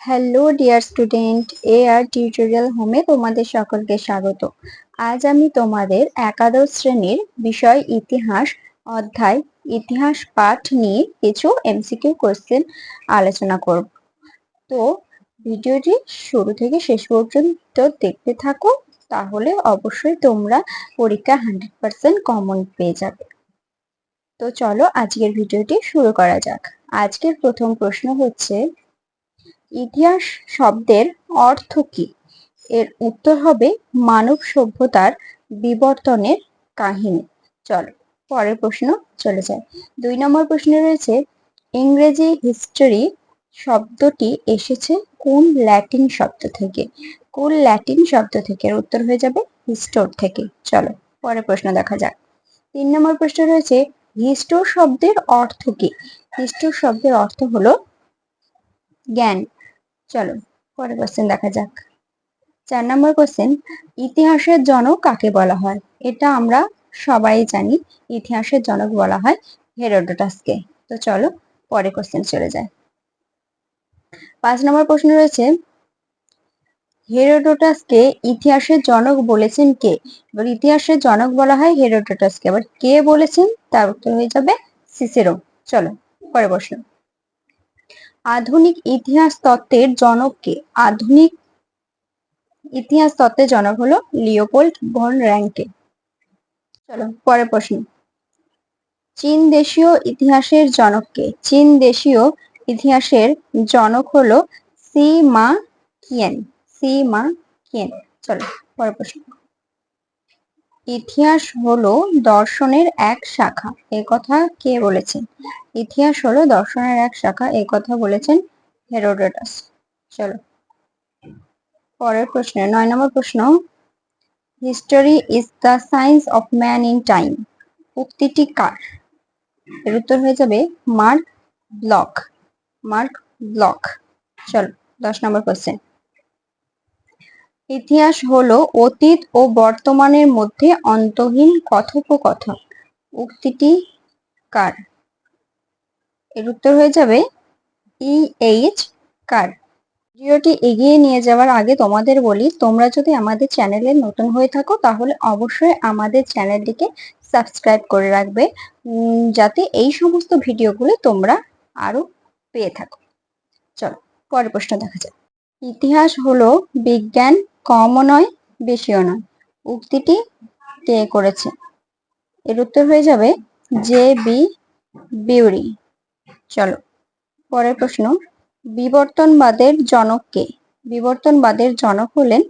Hello dear student A R tutorial হোমে তোমাদের সকলকে স্বাগত। আজ আমি তোমাদের একাদশ শ্রেণির বিষয় ইতিহাস, অধ্যায়, ইতিহাস পাঠ নিয়ে কিছু এমসিকিউ কোশ্চেন আলোচনা করব। তো ভিডিওটি শুরু থেকে শেষ পর্যন্ত দেখতে থাকো, তাহলে অবশ্যই তোমরা পরীক্ষা হান্ড্রেড পার্সেন্ট কমন পেয়ে যাবে। তো চলো আজকের ভিডিওটি শুরু করা যাক। আজকের প্রথম প্রশ্ন হচ্ছে ইতিহাস শব্দের অর্থ কি? এর উত্তর হবে মানব সভ্যতার বিবর্তনের কাহিনী। চলো, পরের প্রশ্ন চলে যায়। দুই নম্বর প্রশ্নে রয়েছে, ইংরেজি হিস্টোরি শব্দটি এসেছে কোন ল্যাটিন শব্দ থেকে? কোন ল্যাটিন শব্দ থেকে? এর উত্তর হয়ে যাবে হিস্টোর থেকে। চলো, পরের প্রশ্ন দেখা যাক। তিন নম্বর প্রশ্ন রয়েছে, হিস্টোর শব্দের অর্থ কি? হিস্টোর শব্দের অর্থ হলো জ্ঞান। চলো, পরের কোশ্চেন দেখা যাক। চার নম্বর কোশ্চেন ইতিহাসের জনক কাকে বলা হয়? এটা আমরা সবাই জানি, ইতিহাসের জনক বলা হয় হেরোডোটাসকে। তো চলো পরে কোশ্চেন চলে যায়। পাঁচ নম্বর প্রশ্ন রয়েছে, হেরোডোটাসকে ইতিহাসের জনক বলেছেন কে? এবার ইতিহাসের জনক বলা হয় হেরোডোটাসকে। এবার কে বলেছেন? তার উত্তর হয়ে যাবে সিসেরো। চলো পরে প্রশ্ন। আধুনিক ইতিহাস তত্ত্বের জনক কে? আধুনিক ইতিহাস তত্ত্বের জনক হলো লিওপোল্ড ভন র্যাঙ্কে চলো, পরের প্রশ্ন। চীন দেশীয় ইতিহাসের জনক কে? চীন দেশীয় ইতিহাসের জনক হলো সি মা কিয়েন। সি মা কিয়েন। চলো, পরের প্রশ্ন। ইতিহাস হলো দর্শনের এক শাখা, এ কথা কে বলেছেন? ইতিহাস হলো দর্শনের এক শাখা, এ কথা বলেছেন হেরোডোটাস। চলো। পরের প্রশ্ন, নয় নম্বর প্রশ্ন। History is the science of man in time উক্তিটি কার? এর উত্তর হয়ে যাবে মার্ক ব্লক। Mark block. চলো, দশ নম্বর কোশ্চেন ইতিহাস হলো অতীত ও বর্তমানের মধ্যে অন্তহীন কথোপকথন। উক্তিটি কার? এর উত্তর হয়ে যাবে ই এইচ কার। ভিডিওটি এগিয়ে নিয়ে যাওয়ার আগে তোমাদের বলি, তোমরা যদি আমাদের চ্যানেলে নতুন হয়ে থাকো, তাহলে অবশ্যই আমাদের চ্যানেলটিকে সাবস্ক্রাইব করে রাখবে যাতে এই সমস্ত ভিডিওগুলো তোমরা আরও পেয়ে থাকো। চলো, পরের প্রশ্ন দেখা যাক। ইতিহাস হলো বিজ্ঞান কমও নয়, বেশিও নয়। উক্তিটি কে করেছে? এর উত্তর হয়ে যাবে জে বি বিউরি। চলো, পরের প্রশ্ন। বিবর্তনবাদের জনক কে? বিবর্তনবাদের জনক হলেন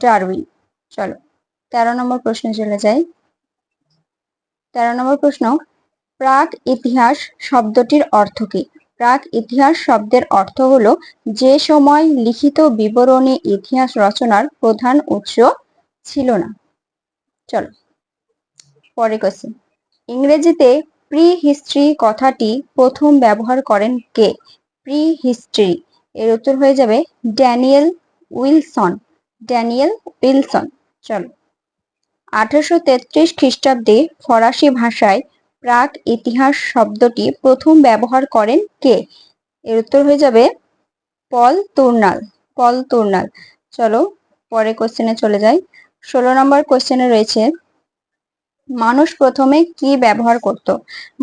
ডারউইন। চলো, তেরো নম্বর প্রশ্নে চলে যাই। তেরো নম্বর প্রশ্ন, প্রাক ইতিহাস শব্দটির অর্থ কি? প্রাক ইতিহাস শব্দের অর্থ হলো যে সময় লিখিত বিবরণী ইতিহাস রচনার প্রধান উৎস ছিল না। চলো পরে কোশ্চেন ইংরেজিতে প্রি হিস্ট্রি কথাটি প্রথম ব্যবহার করেন কে? প্রি হিস্ট্রি এর উত্তর হয়ে যাবে ড্যানিয়েল উইলসন। Daniel Wilson. চলো, আঠারোশো তেত্রিশ খ্রিস্টাব্দে ফরাসি ভাষায় প্রাক ইতিহাস শব্দটি প্রথম ব্যবহার করেন কে? এর উত্তর হয়ে যাবে পল তুর্নাল পল তুর্নাল। চলো পরে কোশ্চেনে চলে যাই। ষোলো নম্বর কোশ্চেনে রয়েছে, মানুষ প্রথমে কি ব্যবহার করত?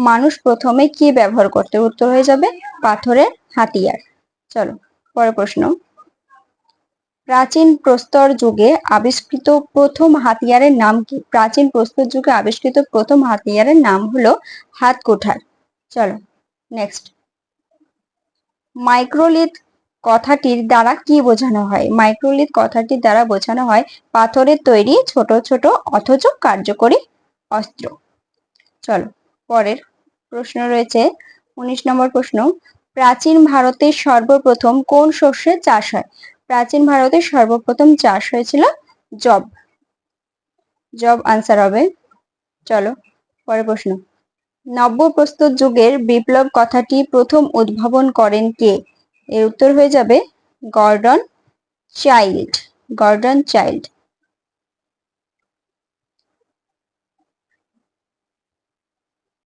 মানুষ প্রথমে কি ব্যবহার করতে? উত্তর হয়ে যাবে পাথরের হাতিয়ার। চলো পরের প্রশ্ন। প্রাচীন প্রস্তর যুগে আবিষ্কৃত প্রথম হাতিয়ারের নাম কি? প্রাচীন প্রস্তর যুগে আবিষ্কৃত প্রথম হাতিয়ারের নাম হলো হাত কোঠার চলো নেক্সট মাইক্রোলিথ কথাটির দ্বারা কি বোঝানো হয়? মাইক্রোলিথ কথাটির দ্বারা বোঝানো হয় পাথরের তৈরি ছোট ছোট অথচ কার্যকরী অস্ত্র। চলো, পরের প্রশ্ন রয়েছে, উনিশ নম্বর প্রশ্ন, প্রাচীন ভারতের সর্বপ্রথম কোন শস্যের চাষ হয়? প্রাচীন ভারতে সর্বপ্রথম চাষ হয়েছিল জব। জব আনসার হবে। চলো পরে প্রশ্ন। নব্য প্রস্তুত যুগের বিপ্লব কথাটি প্রথম উদ্ভাবন করেন কে? এর উত্তর হয়ে যাবে গর্ডন চাইল্ড। Gordon Childe.